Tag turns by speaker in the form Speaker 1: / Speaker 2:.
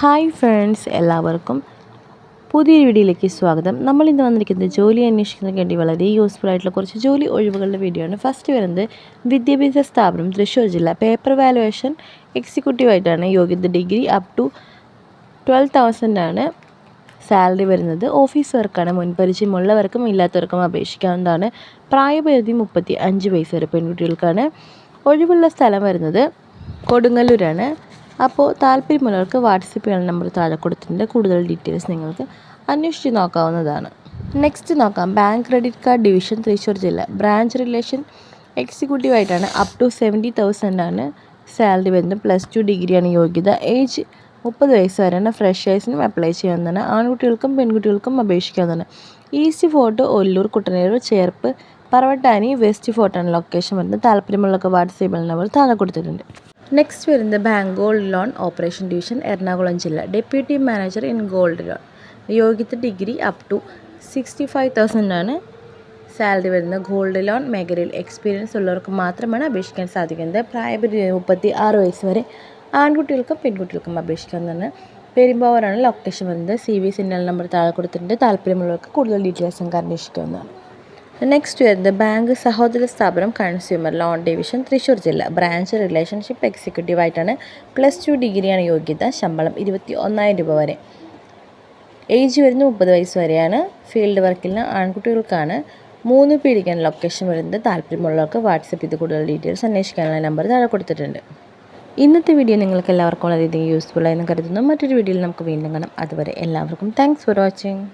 Speaker 1: Hi friends എല്ലാവർക്കും പുതിയൊരു വീഡിയോയിലേക്ക് സ്വാഗതം. നമ്മൾ ഇന്ന് വന്നിരിക്കുന്നത് ജോലി അന്വേഷിക്കുന്നതിന് വേണ്ടി വളരെ യൂസ്ഫുൾ ആയിട്ടുള്ള കുറച്ച് ജോലി ഒഴിവുകളുടെ വീഡിയോ ആണ്. ഫസ്റ്റ് വരുന്നത് വിദ്യാഭ്യാസ സ്ഥാപനം തൃശ്ശൂർ ജില്ല. പേപ്പർ വാലുവേഷൻ എക്സിക്യൂട്ടീവ് ആയിട്ടാണ് യോഗ്യത degree up to twelve thousand ആണ് സാലറി വരുന്നത്. ഓഫീസ് വർക്കാണ് മുൻപരിചയമുള്ളവർക്കും ഇല്ലാത്തവർക്കും അപേക്ഷിക്കാവുന്നതാണ്. പ്രായപരിധി മുപ്പത്തി അഞ്ച് വയസ്സ് വരെ പെൺകുട്ടികൾക്കാണ്. ഒഴിവുള്ള സ്ഥലം വരുന്നത് കൊടുങ്ങല്ലൂരാണ്. അപ്പോൾ താല്പര്യമുള്ളവർക്ക് വാട്സപ്പ് നമ്പർ താഴെ കൊടുത്തിട്ടുണ്ട്. കൂടുതൽ ഡീറ്റെയിൽസ് നിങ്ങൾക്ക് അന്വേഷിച്ച് നോക്കാവുന്നതാണ്. നെക്സ്റ്റ് നോക്കാം. Bank credit card division Thrissur ജില്ല. ബ്രാഞ്ച് റിലേഷൻ എക്സിക്യൂട്ടീവ് ആയിട്ടാണ് അപ് ടു സെവന്റി ആണ് സാലറി വരുന്നത്. പ്ലസ് ടു ഡിഗ്രിയാണ് യോഗ്യത. ഏജ് മുപ്പത് വയസ്സ് വരെയാണ്. ഫ്രഷേഴ്സിനും അപ്ലൈ ചെയ്യാവുന്നതാണ് ആൺകുട്ടികൾക്കും പെൺകുട്ടികൾക്കും അപേക്ഷിക്കാവുന്നതാണ്. East Fort Ollur Kuttanellur Cherpu Paravattani West ഫോർട്ടാണ് location വരുന്നത്. താല്പര്യമുള്ളവർക്ക് വാട്സപ്പിൽ നമ്പർ താഴെ കൊടുത്തിട്ടുണ്ട്. നെക്സ്റ്റ് വരുന്നത് bank gold loan operation division Ernakulam ജില്ല deputy manager in gold loan യോഗ്യത degree up to sixty five thousand ആണ്. സാലറി വരുന്നത് ഗോൾഡ് ലോൺ മേഖലയിൽ എക്സ്പീരിയൻസ് ഉള്ളവർക്ക് മാത്രമാണ് അപേക്ഷിക്കാൻ സാധിക്കുന്നത്. പ്രായപരിധി മുപ്പത്തി ആറ് വയസ്സ് വരെ ആൺകുട്ടികൾക്കും പെൺകുട്ടികൾക്കും അപേക്ഷിക്കാവുന്നതാണ്. പെരുമ്പാവൂരാണ് ലൊക്കേഷൻ വരുന്നത്. സി വി സിഗ്നൽ നമ്പർ താഴെ കൊടുത്തിട്ടുണ്ട്. താല്പര്യമുള്ളവർക്ക് കൂടുതൽ ഡീറ്റെയിൽസ് അന്വേഷിക്കാവുന്നതാണ്. നെക്സ്റ്റ് വരുന്നത് ബാങ്ക് സഹോദര സ്ഥാപനം കൺസ്യൂമർ ലോൺ ഡിവിഷൻ തൃശ്ശൂർ ജില്ല. ബ്രാഞ്ച് റിലേഷൻഷിപ്പ് എക്സിക്യൂട്ടീവ് ആയിട്ടാണ് പ്ലസ് ടു ഡിഗ്രിയാണ് യോഗ്യത ശമ്പളം ഇരുപത്തി ഒന്നായിരം രൂപ വരെ. ഏജ് വരുന്നത് മുപ്പത് വയസ്സ് വരെയാണ്. ഫീൽഡ് വർക്കിൽ ആൺകുട്ടികൾക്കാണ്. മൂന്ന് പീടിക്കാൻ ലൊക്കേഷൻ വരുന്നത്. താല്പര്യമുള്ളവർക്ക് വാട്സപ്പ് ചെയ്ത് കൂടുതൽ ഡീറ്റെയിൽസ് അന്വേഷിക്കാനുള്ള നമ്പർ താഴെ കൊടുത്തിട്ടുണ്ട്. ഇന്നത്തെ വീഡിയോ നിങ്ങൾക്ക് എല്ലാവർക്കും വളരെയധികം യൂസ്ഫുൾ ആയെന്ന് കരുതുന്നു. മറ്റൊരു വീഡിയോയിൽ നമുക്ക് വീണ്ടും കാണാം. അതുവരെ എല്ലാവർക്കും താങ്ക്സ് ഫോർ വാച്ചിങ്